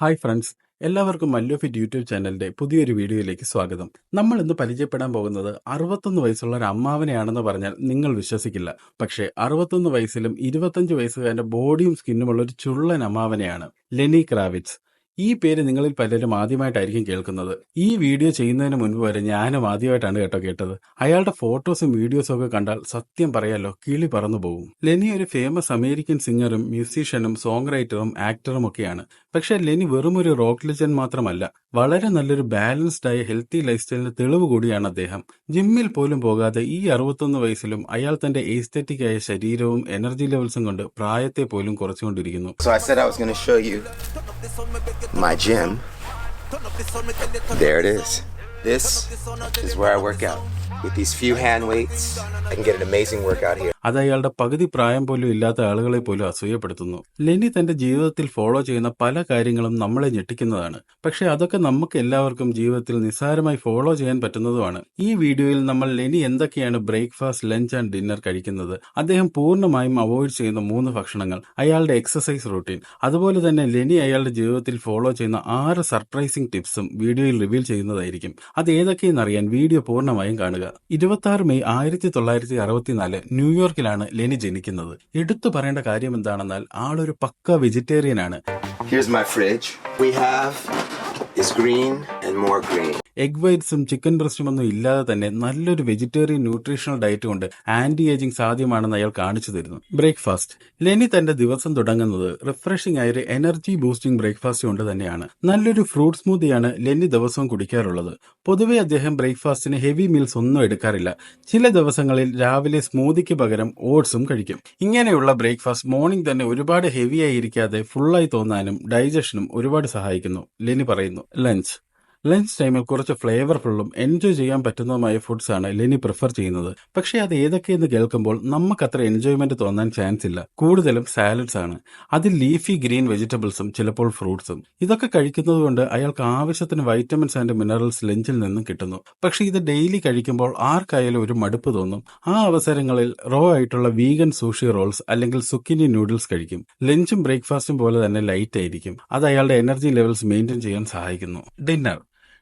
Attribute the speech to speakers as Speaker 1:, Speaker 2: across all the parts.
Speaker 1: Hi friends എല്ലാവർക്കും മല്ലുഫിറ്റ് YouTube ചാനലിന്റെ പുതിയൊരു വീഡിയോയിലേക്ക് സ്വാഗതം. നമ്മൾ ഇന്ന് പരിചയപ്പെടാൻ പോകുന്നത് അറുപത്തൊന്ന് വയസ്സുള്ള ഒരു അമ്മാവനെയാണെന്ന് പറഞ്ഞാൽ നിങ്ങൾ വിശ്വസിക്കില്ല. പക്ഷേ അറുപത്തൊന്ന് വയസ്സിലും ഇരുപത്തഞ്ച് വയസ്സുകാരന്റെ ബോഡിയും സ്കിന്നുമുള്ള ഒരു ചുള്ളൻ അമ്മാവനെയാണ്. ലെനി ക്രാവിറ്റ്സ്. ഈ പേര് നിങ്ങളിൽ പലരും ആദ്യമായിട്ടായിരിക്കും കേൾക്കുന്നത്. ഈ വീഡിയോ ചെയ്യുന്നതിന് മുൻപ് വരെ ഞാനും ആദ്യമായിട്ടാണ് കേട്ടോ കേട്ടത്. അയാളുടെ ഫോട്ടോസും വീഡിയോസും ഒക്കെ കണ്ടാൽ സത്യം പറയാലോ കിളി പറന്നു പോകും ലെനി ഒരു ഫേമസ് അമേരിക്കൻ സിംഗറും മ്യൂസീഷ്യനും സോങ് റൈറ്ററും ആക്ടറും ഒക്കെയാണ്. പക്ഷെ ലെനി വെറും ഒരു റോക്ക് ലെജൻഡ് മാത്രമല്ല വളരെ നല്ലൊരു ബാലൻസ്ഡ് ആയ ഹെൽത്തി ലൈഫ് സ്റ്റൈലിന് തെളിവ് കൂടിയാണ് അദ്ദേഹം. ജിമ്മിൽ പോലും പോകാതെ ഈ അറുപത്തൊന്ന് വയസ്സിലും അയാൾ തന്റെ എസ്തെറ്റിക് ആയ ശരീരവും എനർജി ലെവൽസും കൊണ്ട് പ്രായത്തെ പോലും കുറച്ചുകൊണ്ടിരിക്കുന്നു.
Speaker 2: my gym. There it is. This is where I work out.
Speaker 1: അത് അയാളുടെ പകുതി പ്രായം പോലും ഇല്ലാത്ത ആളുകളെ പോലും അസൂയപ്പെടുത്തുന്നു. ലെനി തന്റെ ജീവിതത്തിൽ ഫോളോ ചെയ്യുന്ന പല കാര്യങ്ങളും നമ്മളെ ഞെട്ടിക്കുന്നതാണ്. പക്ഷെ അതൊക്കെ നമുക്ക് എല്ലാവർക്കും ജീവിതത്തിൽ നിസ്സാരമായി ഫോളോ ചെയ്യാൻ പറ്റുന്നതുമാണ്. ഈ വീഡിയോയിൽ നമ്മൾ ലെനി എന്തൊക്കെയാണ് ബ്രേക്ക്ഫാസ്റ്റ് ലഞ്ച് ആൻഡ് ഡിന്നർ കഴിക്കുന്നത് അദ്ദേഹം പൂർണമായും അവോയ്ഡ് ചെയ്യുന്ന മൂന്ന് ഭക്ഷണങ്ങൾ അയാളുടെ എക്സസൈസ് റൂട്ടീൻ അതുപോലെ തന്നെ ലെനി അയാളുടെ ജീവിതത്തിൽ ഫോളോ ചെയ്യുന്ന ആറ് സർപ്രൈസിംഗ് ടിപ്സും വീഡിയോയിൽ റിവീൽ ചെയ്യുന്നതായിരിക്കും. അത് ഏതൊക്കെയെന്നറിയാൻ വീഡിയോ പൂർണമായും കാണുക. ഇരുപത്തി മെയ് ആയിരത്തി തൊള്ളായിരത്തി അറുപത്തിനാല് ന്യൂയോർക്കിലാണ് ലെനി ജനിക്കുന്നത് എടുത്തു പറയേണ്ട കാര്യം എന്താണെന്നാൽ ആളൊരു പക്ക വെജിറ്റേറിയൻ ആണ്
Speaker 2: Here's my fridge. We have is green and more green.
Speaker 1: Egg വൈറ്റ്സും chicken ബ്രസ്റ്റും ഒന്നും ഇല്ലാതെ തന്നെ നല്ലൊരു വെജിറ്റേറിയൻ ന്യൂട്രീഷണൽ ഡയറ്റ് കൊണ്ട് ആന്റി ഏജിംഗ് സാധ്യമാണെന്ന് അയാൾ കാണിച്ചു തരുന്നു. ബ്രേക്ക്ഫാസ്റ്റ്. ലെനി തന്റെ ദിവസം തുടങ്ങുന്നത് റിഫ്രഷിംഗ് ആയ ഒരു എനർജി ബൂസ്റ്റിംഗ് ബ്രേക്ക്ഫാസ്റ്റ് കൊണ്ട് തന്നെയാണ്. നല്ലൊരു ഫ്രൂട്ട് സ്മൂത്തിയാണ് ലെനി ദിവസവും കുടിക്കാറുള്ളത്. പൊതുവെ അദ്ദേഹം ബ്രേക്ക്ഫാസ്റ്റിന് ഹെവി മീൽസ് ഒന്നും എടുക്കാറില്ല. ചില ദിവസങ്ങളിൽ രാവിലെ സ്മൂതിക്ക് പകരം ഓട്സും കഴിക്കും. ഇങ്ങനെയുള്ള ബ്രേക്ക്ഫാസ്റ്റ് മോർണിംഗ് തന്നെ ഒരുപാട് ഹെവി ആയിരിക്കാതെ ഫുള്ളായി തോന്നാനും ഡൈജഷനും ഒരുപാട് സഹായിക്കുന്നു ലെനി പറയുന്നു. ലഞ്ച്. ലഞ്ച് ടൈമിൽ കുറച്ച് ഫ്ലേവർഫുള്ളും എൻജോയ് ചെയ്യാൻ പറ്റുന്നതുമായ ഫുഡ്സ് ആണ് ലെനി പ്രിഫർ ചെയ്യുന്നത്. പക്ഷേ അത് ഏതൊക്കെയെന്ന് കേൾക്കുമ്പോൾ നമുക്ക് അത്ര എൻജോയ്മെന്റ് തോന്നാൻ ചാൻസ് ഇല്ല. കൂടുതലും സാലഡ്സ് ആണ്. അതിൽ ലീഫി ഗ്രീൻ വെജിറ്റബിൾസും ചിലപ്പോൾ ഫ്രൂട്ട്സും ഇതൊക്കെ കഴിക്കുന്നത് കൊണ്ട് അയാൾക്ക് ആവശ്യത്തിന് വൈറ്റമിൻസ് ആൻഡ് മിനറൽസ് ലഞ്ചിൽ നിന്നും കിട്ടുന്നു. പക്ഷേ ഇത് ഡെയിലി കഴിക്കുമ്പോൾ ആർക്കായാലും ഒരു മടുപ്പ് തോന്നും. ആ അവസരങ്ങളിൽ റോ ആയിട്ടുള്ള വീഗൻ സൂഷി റോൾസ് അല്ലെങ്കിൽ സുക്കിനി നൂഡിൽസ് കഴിക്കും. ലഞ്ചും ബ്രേക്ക്ഫാസ്റ്റും പോലെ തന്നെ ലൈറ്റ് ആയിരിക്കും. അത് അയാളുടെ എനർജി ലെവൽസ് മെയിന്റെയിൻ ചെയ്യാൻ സഹായിക്കുന്നു. ഡിന്നർ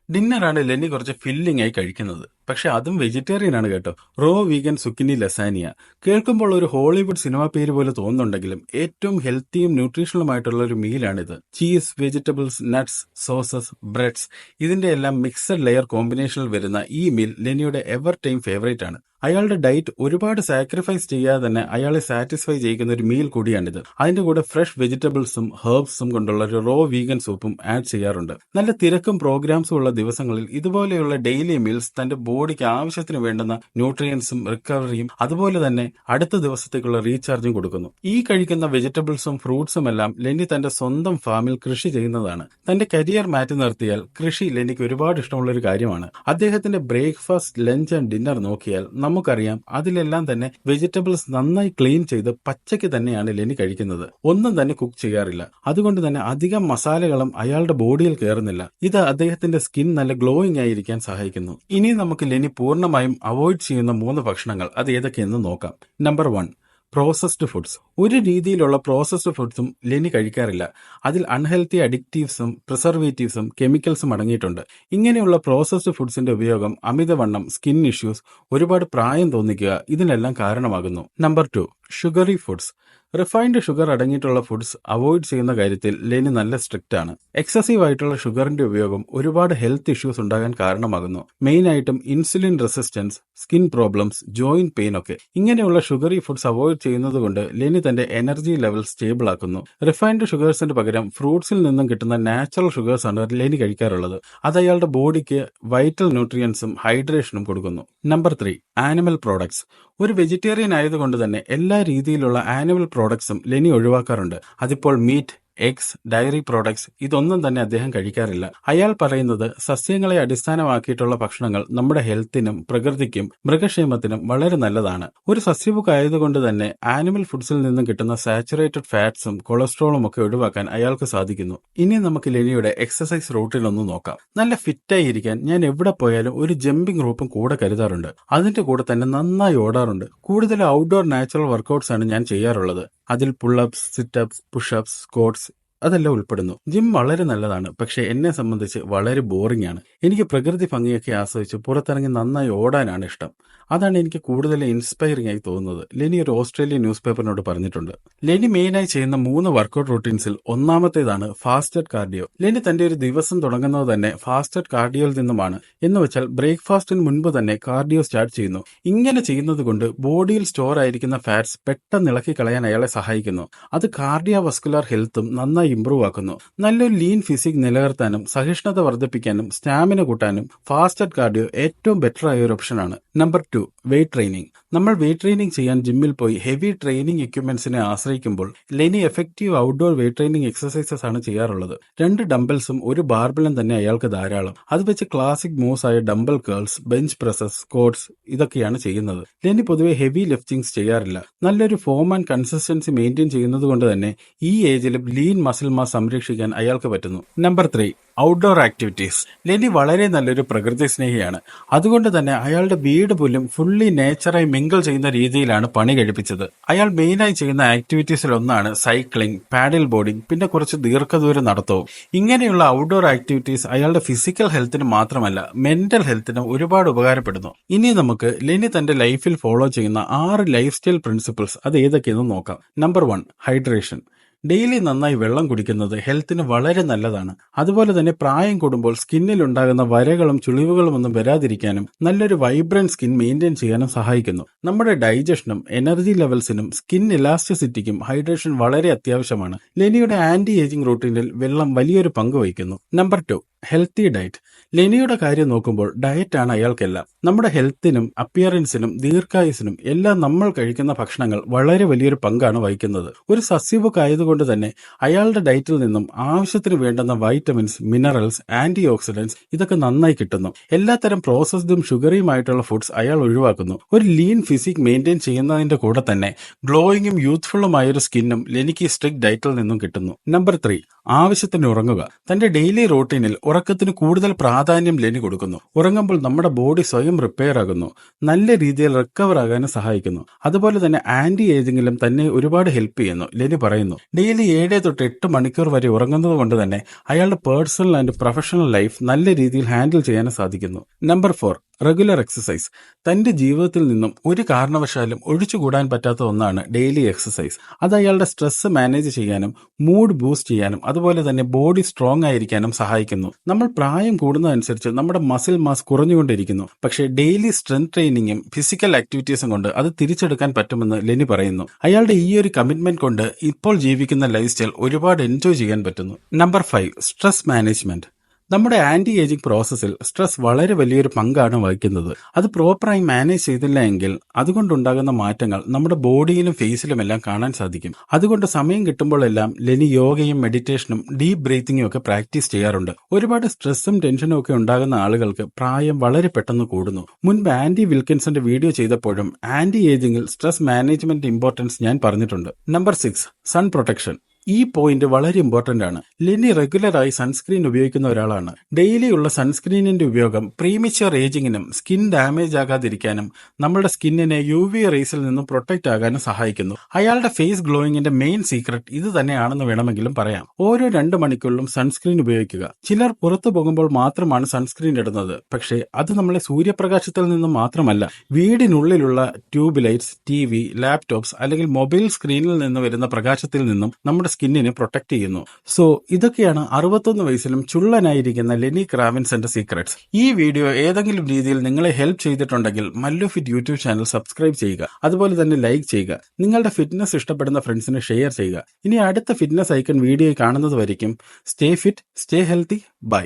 Speaker 1: ഡിന്നറാണ് ലെന്നി കുറച്ച് ഫില്ലിംഗ് ആയി കഴിക്കുന്നത്. പക്ഷെ അതും വെജിറ്റേറിയൻ ആണ് കേട്ടോ. റോ വീഗൻ സുക്കിനി ലസാനിയ കേൾക്കുമ്പോൾ ഒരു ഹോളിവുഡ് സിനിമ പേര് പോലെ തോന്നുന്നുണ്ടെങ്കിലും ഏറ്റവും ഹെൽത്തിയും ന്യൂട്രീഷണലുമായിട്ടുള്ള ഒരു മീലാണിത് cheese vegetables nuts sauces breads ഇതിന്റെ എല്ലാം മിക്സഡ് ലെയർ കോമ്പിനേഷനിൽ വരുന്ന ഈ മീൽ ലെനിയുടെ എവർ ടൈം ഫേവറേറ്റ് ആണ്. അയാളുടെ ഡയറ്റ് ഒരുപാട് സാക്രിഫൈസ് ചെയ്യാതെ തന്നെ അയാളെ സാറ്റിസ്ഫൈ ചെയ്യുന്ന ഒരു മീൽ കൂടിയാണിത്. അതിന്റെ കൂടെ ഫ്രഷ് വെജിറ്റബിൾസും ഹെർബ്സും കൊണ്ടുള്ള ഒരു റോ വീഗൻ സൂപ്പും ആഡ് ചെയ്യാറുണ്ട്. നല്ല തിരക്കും പ്രോഗ്രാംസും ഉള്ള ദിവസങ്ങളിൽ ഇതുപോലെയുള്ള ഡെയിലി മീൽസ് തന്റെ ബോഡിക്ക് ആവശ്യത്തിന് വേണ്ടുന്ന ന്യൂട്രിയൻസും റിക്കവറിയും അതുപോലെ തന്നെ അടുത്ത ദിവസത്തേക്കുള്ള റീചാർജും കൊടുക്കുന്നു. ഈ കഴിക്കുന്ന വെജിറ്റബിൾസും ഫ്രൂട്ട്സും എല്ലാം ലെനി തന്റെ സ്വന്തം ഫാമിൽ കൃഷി ചെയ്യുന്നതാണ്. തന്റെ കരിയർ മാറ്റി നിർത്തിയാൽ കൃഷി ലെനിക്ക് ഒരുപാട് ഇഷ്ടമുള്ള ഒരു കാര്യമാണ്. അദ്ദേഹത്തിന്റെ ബ്രേക്ക്ഫാസ്റ്റ് ലഞ്ച് ആൻഡ് ഡിന്നർ നോക്കിയാൽ നമുക്കറിയാം അതിലെല്ലാം തന്നെ വെജിറ്റബിൾസ് നന്നായി ക്ലീൻ ചെയ്ത് പച്ചയ്ക്ക് തന്നെയാണ് ലെനി കഴിക്കുന്നത്. ഒന്നും തന്നെ കുക്ക് ചെയ്യാറില്ല. അതുകൊണ്ട് തന്നെ അധികം മസാലകളും അയാളുടെ ബോഡിയിൽ കയറുന്നില്ല ഇത് അദ്ദേഹത്തിന്റെ സ്കിൻ നല്ല ഗ്ലോയിങ് ആയിരിക്കാൻ സഹായിക്കുന്നു. ഇനി നമുക്ക് ലെനി പൂർണമായും അവോയ്ഡ് ചെയ്യുന്ന മൂന്ന് ഭക്ഷണങ്ങൾ അത് ഏതൊക്കെയെന്ന് നോക്കാം. നമ്പർ വൺ പ്രോസസ്ഡ് ഫുഡ്സ് ഒരു രീതിയിലുള്ള പ്രോസസ്ഡ് ഫുഡ്സും ലെനി കഴിക്കാറില്ല. അതിൽ അൺഹെൽത്തി അഡിക്റ്റീവ്സും പ്രിസർവേറ്റീവ്സും കെമിക്കൽസും അടങ്ങിയിട്ടുണ്ട്. ഇങ്ങനെയുള്ള പ്രോസസ്ഡ് ഫുഡ്സിന്റെ ഉപയോഗം അമിതവണ്ണം സ്കിൻ ഇഷ്യൂസ് ഒരുപാട് പ്രായം തോന്നിക്കുക ഇതിനെല്ലാം കാരണമാകുന്നു. Number two sugary foods refined sugar അടങ്ങിയിട്ടുള്ള ഫുഡ്സ് അവോയ്ഡ് ചെയ്യുന്ന കാര്യത്തിൽ ലെനി നല്ല സ്ട്രിക്റ്റ് ആണ്. എക്സസീവ് ആയിട്ടുള്ള ഷുഗറിന്റെ ഉപയോഗം ഒരുപാട് ഹെൽത്ത് ഇഷ്യൂസ് ഉണ്ടാകാൻ കാരണമാകുന്നു. മെയിൻ ആയിട്ടും insulin resistance skin problems joint pain ഒക്കെ. ഇങ്ങനെയുള്ള ഷുഗറി ഫുഡ്സ് അവോയ്ഡ് ചെയ്യുന്നത് കൊണ്ട് ലെനി തന്റെ എനർജി ലെവൽ സ്റ്റേബിൾ ആക്കുന്നു. റിഫൈൻഡ് ഷുഗേഴ്സിന് പകരം ഫ്രൂട്ട്സിൽ നിന്നും കിട്ടുന്ന നാച്ചുറൽ ഷുഗേഴ്സ് ആണ് ലെനി കഴിക്കാറുള്ളത്. അത് അയാളുടെ ബോഡിക്ക് വൈറ്റൽ ന്യൂട്രിയൻസും ഹൈഡ്രേഷനും കൊടുക്കുന്നു. നമ്പർ ത്രീ ആനിമൽ പ്രോഡക്ട്സ് ഒരു വെജിറ്റേറിയൻ ആയതുകൊണ്ട് തന്നെ എല്ലാ രീതിയിലുള്ള ആനിമൽ പ്രോഡക്ട്സും ലെനി ഒഴിവാക്കാറുണ്ട്. അതിപ്പോൾ മീറ്റ് എഗ്സ് ഡയറി പ്രോഡക്ട്സ് ഇതൊന്നും തന്നെ അദ്ദേഹം കഴിക്കാറില്ല. അയാൾ പറയുന്നത് സസ്യങ്ങളെ അടിസ്ഥാനമാക്കിയിട്ടുള്ള ഭക്ഷണങ്ങൾ നമ്മുടെ ഹെൽത്തിനും പ്രകൃതിക്കും മൃഗക്ഷേമത്തിനും വളരെ നല്ലതാണ്. ഒരു സസ്യബുക്ക് ആയതുകൊണ്ട് തന്നെ ആനിമൽ ഫുഡ്സിൽ നിന്നും കിട്ടുന്ന സാച്ചുറേറ്റഡ് ഫാറ്റ്സും കൊളസ്ട്രോളും ഒക്കെ ഒഴിവാക്കാൻ അയാൾക്ക് സാധിക്കുന്നു. ഇനി നമുക്ക് ലെനിയുടെ എക്സസൈസ് റൂട്ടിൽ ഒന്ന് നോക്കാം. നല്ല ഫിറ്റായി ഇരിക്കാൻ ഞാൻ എവിടെ പോയാലും ഒരു ജമ്പിംഗ് റൂപ്പും കൂടെ കരുതാറുണ്ട്. അതിന്റെ കൂടെ തന്നെ നന്നായി ഓടാറുണ്ട്. കൂടുതൽ ഔട്ട്ഡോർ നാച്ചുറൽ വർക്കൗട്ട്സ് ആണ് ഞാൻ ചെയ്യാറുള്ളത്. അതിൽ പുള്ളപ്സ് സിറ്റപ്സ് പുഷപ്സ് സ്കോട്ട്സ് അതെല്ലാം ഉൾപ്പെടുന്നു. ജിം വളരെ നല്ലതാണ്. പക്ഷെ എന്നെ സംബന്ധിച്ച് വളരെ ബോറിംഗ് ആണ്. എനിക്ക് പ്രകൃതി ഭംഗിയൊക്കെ ആസ്വദിച്ച് പുറത്തിറങ്ങി നന്നായി ഓടാനാണ് ഇഷ്ടം. അതാണ് എനിക്ക് കൂടുതൽ ഇൻസ്പയറിംഗ് ആയി തോന്നുന്നത്. ലെനി ഒരു ഓസ്ട്രേലിയൻ ന്യൂസ് പേപ്പറിനോട് പറഞ്ഞിട്ടുണ്ട്. ലെനി മെയിനായി ചെയ്യുന്ന മൂന്ന് വർക്കൗട്ട് റൂട്ടീൻസിൽ ഒന്നാമത്തേതാണ് ഫാസ്റ്റഡ് കാർഡിയോ. ലെനി തന്റെ ഒരു ദിവസം തുടങ്ങുന്നത് തന്നെ ഫാസ്റ്റഡ് കാർഡിയോയിൽ നിന്നുമാണ്. എന്ന് വെച്ചാൽ ബ്രേക്ക്ഫാസ്റ്റിന് മുൻപ് തന്നെ കാർഡിയോ സ്റ്റാർട്ട് ചെയ്യുന്നു. ഇങ്ങനെ ചെയ്യുന്നത് കൊണ്ട് ബോഡിയിൽ സ്റ്റോർ ആയിരിക്കുന്ന ഫാറ്റ്സ് പെട്ടെന്ന് ഇളക്കി കളയാൻ അയാളെ സഹായിക്കുന്നു. അത് കാർഡിയോ വസ്കുലർ ഹെൽത്തും നന്നായി ഇംപ്രൂവ് ആക്കുന്നു. നല്ലൊരു ലീൻ ഫിസിക് നിലനിർത്താനും സഹിഷ്ണുത വർദ്ധിപ്പിക്കാനും സ്റ്റാമിന കൂട്ടാനും ഫാസ്റ്റഡ് കാർഡിയോ ഏറ്റവും ബെറ്റർ ആയ ഒരു ഓപ്ഷനാണ് നമ്പർ ടു വെയ്റ്റ് ട്രെയിനിങ് നമ്മൾ വെയ്റ്റ് ട്രെയിനിങ് ചെയ്യാൻ ജിമ്മിൽ പോയി ഹെവി ട്രെയിനിങ് എക്യുപ്മെന്റ്സിനെ ആശ്രയിക്കുമ്പോൾ Lenny effective outdoor weight training exercises ആണ് ചെയ്യാറുള്ളത്. രണ്ട് ഡംബൽസും ഒരു ബാർബിളും തന്നെ അയാൾക്ക് ധാരാളം. അത് വെച്ച് ക്ലാസിക് മൂവ്സ് ആയ dumbbell curls bench presses squats ഇതൊക്കെയാണ് ചെയ്യുന്നത്. ലെനി പൊതുവെ ഹെവി ലിഫ്റ്റിംഗ്സ് ചെയ്യാറില്ല. നല്ലൊരു ഫോം ആൻഡ് കൺസിസ്റ്റൻസി മെയിന്റെയിൻ ചെയ്യുന്നത് കൊണ്ട് തന്നെ ഈ ഏജിലും ലീൻ മസിൽ മാസ് സംരക്ഷിക്കാൻ അയാൾക്ക് പറ്റുന്നു. Number three outdoor activities Lenny വളരെ നല്ലൊരു പ്രകൃതി സ്നേഹിയാണ്. അതുകൊണ്ട് തന്നെ അയാളുടെ വീട് പോലും ഫുള്ളി നേച്ചറായി മിങ്കിൾ ചെയ്യുന്ന രീതിയിലാണ് പണി കഴിപ്പിച്ചത്. അയാൾ മെയിനായി ചെയ്യുന്ന ആക്ടിവിറ്റീസിൽ ഒന്നാണ് സൈക്ലിംഗ് പാഡിൽ ബോർഡിംഗ് പിന്നെ കുറച്ച് ദീർഘദൂരം നടത്തവും. ഇങ്ങനെയുള്ള ഔട്ട്ഡോർ ആക്ടിവിറ്റീസ് അയാളുടെ ഫിസിക്കൽ ഹെൽത്തിന് മാത്രമല്ല മെന്റൽ ഹെൽത്തിനും ഒരുപാട് ഉപകാരപ്പെടുന്നു. ഇനി നമുക്ക് ലെനി തന്റെ ലൈഫിൽ ഫോളോ ചെയ്യുന്ന ആറ് ലൈഫ് സ്റ്റൈൽ പ്രിൻസിപ്പിൾസ് അത് ഏതൊക്കെയെന്ന് നോക്കാം. നമ്പർ വൺ ഹൈഡ്രേഷൻ ഡെയിലി നന്നായി വെള്ളം കുടിക്കുന്നത് ഹെൽത്തിന് വളരെ നല്ലതാണ്. അതുപോലെ തന്നെ പ്രായം കൂടുമ്പോൾ സ്കിന്നിൽ ഉണ്ടാകുന്ന വരകളും ചുളിവുകളും ഒന്നും വരാതിരിക്കാനും നല്ലൊരു വൈബ്രന്റ് സ്കിൻ മെയിന്റെയിൻ ചെയ്യാനും സഹായിക്കുന്നു. നമ്മുടെ ഡൈജഷനും എനർജി ലെവൽസിനും സ്കിൻ ഇലാസ്റ്റിസിറ്റിക്കും ഹൈഡ്രേഷൻ വളരെ അത്യാവശ്യമാണ്. ലെനിയുടെ ആന്റി ഏജിംഗ് റൂട്ടീനിൽ വെള്ളം വലിയൊരു പങ്ക് വഹിക്കുന്നു. നമ്പർ ടു ഹെൽത്തി ഡയറ്റ് ലെനിയുടെ കാര്യം നോക്കുമ്പോൾ ഡയറ്റ് ആണ് അയാൾക്കെല്ലാം. നമ്മുടെ ഹെൽത്തിനും അപ്പിയറൻസിനും ദീർഘായുസിനും എല്ലാം നമ്മൾ കഴിക്കുന്ന ഭക്ഷണങ്ങൾ വളരെ വലിയൊരു പങ്കാണ് വഹിക്കുന്നത്. ഒരു സസ്യബുക്ക് ആയതുകൊണ്ട് തന്നെ അയാളുടെ ഡയറ്റിൽ നിന്നും ആവശ്യത്തിന് വേണ്ടുന്ന വൈറ്റമിൻസ് മിനറൽസ് ആന്റി ഓക്സിഡൻസ് ഇതൊക്കെ നന്നായി കിട്ടുന്നു. എല്ലാത്തരം പ്രോസസ്ഡും ഷുഗറിയുമായിട്ടുള്ള ഫുഡ്സ് അയാൾ ഒഴിവാക്കുന്നു. ഒരു ലീൻ ഫിസിക് മെയിന്റെയിൻ ചെയ്യുന്നതിന്റെ കൂടെ തന്നെ ഗ്ലോയിങ്ങും യൂത്ത്ഫുള്ളുമായ ഒരു സ്കിന്നും ലെനിക്ക് സ്ട്രിക്ട് ഡയറ്റിൽ നിന്നും കിട്ടുന്നു. നമ്പർ ത്രീ ആവശ്യത്തിന് ഉറങ്ങുക. തന്റെ ഡെയിലി റൂട്ടീനിൽ ഉറക്കത്തിന് കൂടുതൽ പ്രാധാന്യം ലെനി കൊടുക്കുന്നു. ഉറങ്ങുമ്പോൾ നമ്മുടെ ബോഡി സ്വയം റിപ്പയർ ആകുന്നു. നല്ല രീതിയിൽ റിക്കവർ ആകാനും സഹായിക്കുന്നു. അതുപോലെ തന്നെ ആന്റി ഏജിങ്ങിലും തന്നെ ഒരുപാട് ഹെൽപ്പ് ചെയ്യുന്നു ലെനി പറയുന്നു. ഡെയിലി ഏഴ് തൊട്ട് എട്ട് മണിക്കൂർ വരെ ഉറങ്ങുന്നത് കൊണ്ട് തന്നെ അയാളുടെ പേഴ്സണൽ ആൻഡ് പ്രൊഫഷണൽ ലൈഫ് നല്ല രീതിയിൽ ഹാൻഡിൽ ചെയ്യാനും സാധിക്കുന്നു. നമ്പർ ഫോർ റെഗുലർ എക്സസൈസ് തന്റെ ജീവിതത്തിൽ നിന്നും ഒരു കാരണവശാലും ഒഴിച്ചുകൂടാൻ പറ്റാത്ത ഒന്നാണ് ഡെയിലി എക്സസൈസ് അത് അയാളുടെ സ്ട്രെസ് മാനേജ് ചെയ്യാനും മൂഡ് ബൂസ്റ്റ് ചെയ്യാനും അതുപോലെ തന്നെ ബോഡി സ്ട്രോങ് ആയിരിക്കാനും സഹായിക്കുന്നു. നമ്മൾ പ്രായം കൂടുന്നതനുസരിച്ച് നമ്മുടെ മസിൽ മാസ് കുറഞ്ഞുകൊണ്ടിരിക്കുന്നു. പക്ഷേ ഡെയിലി സ്ട്രെങ്ത് ട്രെയിനിങ്ങും ഫിസിക്കൽ ആക്ടിവിറ്റീസും കൊണ്ട് അത് തിരിച്ചെടുക്കാൻ പറ്റുമെന്ന് ലെനി പറയുന്നു. അയാളുടെ ഈ ഒരു കമ്മിറ്റ്മെന്റ് കൊണ്ട് ഇപ്പോൾ ജീവിക്കുന്ന ലൈഫ് സ്റ്റൈൽ ഒരുപാട് എൻജോയ് ചെയ്യാൻ പറ്റുന്നു. നമ്പർ ഫൈവ് സ്ട്രെസ് മാനേജ്മെന്റ് നമ്മുടെ ആന്റി ഏജിംഗ് പ്രോസസ്സിൽ സ്ട്രെസ് വളരെ വലിയൊരു പങ്കാണ് വഹിക്കുന്നത്. അത് പ്രോപ്പറായി മാനേജ് ചെയ്തില്ല എങ്കിൽ അതുകൊണ്ടുണ്ടാകുന്ന മാറ്റങ്ങൾ നമ്മുടെ ബോഡിയിലും ഫേസിലും എല്ലാം കാണാൻ സാധിക്കും. അതുകൊണ്ട് സമയം കിട്ടുമ്പോഴെല്ലാം ലെനി യോഗയും മെഡിറ്റേഷനും ഡീപ് ബ്രീത്തിങ്ങും ഒക്കെ പ്രാക്ടീസ് ചെയ്യാറുണ്ട്. ഒരുപാട് സ്ട്രെസ്സും ടെൻഷനും ഒക്കെ ഉണ്ടാകുന്ന ആളുകൾക്ക് പ്രായം വളരെ പെട്ടെന്ന് കൂടുന്നു. മുൻപ് ആന്റി വിൽക്കിൻസന്റെ വീഡിയോ ചെയ്തപ്പോഴും ആന്റി ഏജിംഗിൽ സ്ട്രെസ് മാനേജ്മെന്റ് ഇമ്പോർട്ടൻസ് ഞാൻ പറഞ്ഞിട്ടുണ്ട്. നമ്പർ സിക്സ് സൺ പ്രൊട്ടക്ഷൻ ഈ പോയിന്റ് വളരെ ഇമ്പോർട്ടന്റ് ആണ്. ലെനി റെഗുലറായി സൺസ്ക്രീൻ ഉപയോഗിക്കുന്ന ഒരാളാണ്. ഡെയിലി ഉള്ള സൺസ്ക്രീനിന്റെ ഉപയോഗം പ്രീമിച്ചർ ഏജിങ്ങിനും സ്കിൻ ഡാമേജ് ആകാതിരിക്കാനും നമ്മുടെ സ്കിന്നിനെ യു വി റേസിൽ നിന്നും പ്രൊട്ടക്ട് ആകാനും സഹായിക്കുന്നു. അയാളുടെ ഫേസ് ഗ്ലോയിങ്ങിന്റെ മെയിൻ സീക്രട്ട് ഇത് തന്നെയാണെന്ന് വേണമെങ്കിലും പറയാം. ഓരോ രണ്ട് മണിക്കൂറിലും സൺസ്ക്രീൻ ഉപയോഗിക്കുക. ചിലർ പുറത്തു പോകുമ്പോൾ മാത്രമാണ് സൺസ്ക്രീൻ ഇടുന്നത്. പക്ഷേ അത് നമ്മളെ സൂര്യപ്രകാശത്തിൽ നിന്നും മാത്രമല്ല വീടിനുള്ളിലുള്ള tube lights T V laptops അല്ലെങ്കിൽ മൊബൈൽ സ്ക്രീനിൽ നിന്ന് വരുന്ന പ്രകാശത്തിൽ നിന്നും നമ്മുടെ സ്കിന്നിനെ പ്രൊട്ടക്ട് ചെയ്യുന്നു. സോ ഇതൊക്കെയാണ് അറുപത്തൊന്ന് വയസ്സിലും ചുള്ളനായിരിക്കുന്ന ലെനി ക്രാവിൻസിന്റെ സീക്രട്സ് ഈ വീഡിയോ ഏതെങ്കിലും രീതിയിൽ നിങ്ങളെ ഹെൽപ്പ് ചെയ്തിട്ടുണ്ടെങ്കിൽ Mallu fit YouTube channel subscribe ചെയ്യുക. അതുപോലെ തന്നെ ലൈക്ക് ചെയ്യുക. നിങ്ങളുടെ ഫിറ്റ്നസ് ഇഷ്ടപ്പെടുന്ന ഫ്രണ്ട്സിന് ഷെയർ ചെയ്യുക. ഇനി അടുത്ത ഫിറ്റ്നസ് ഐക്കൺ വീഡിയോ കാണുന്നത് വരയ്ക്കും. Stay fit stay healthy bye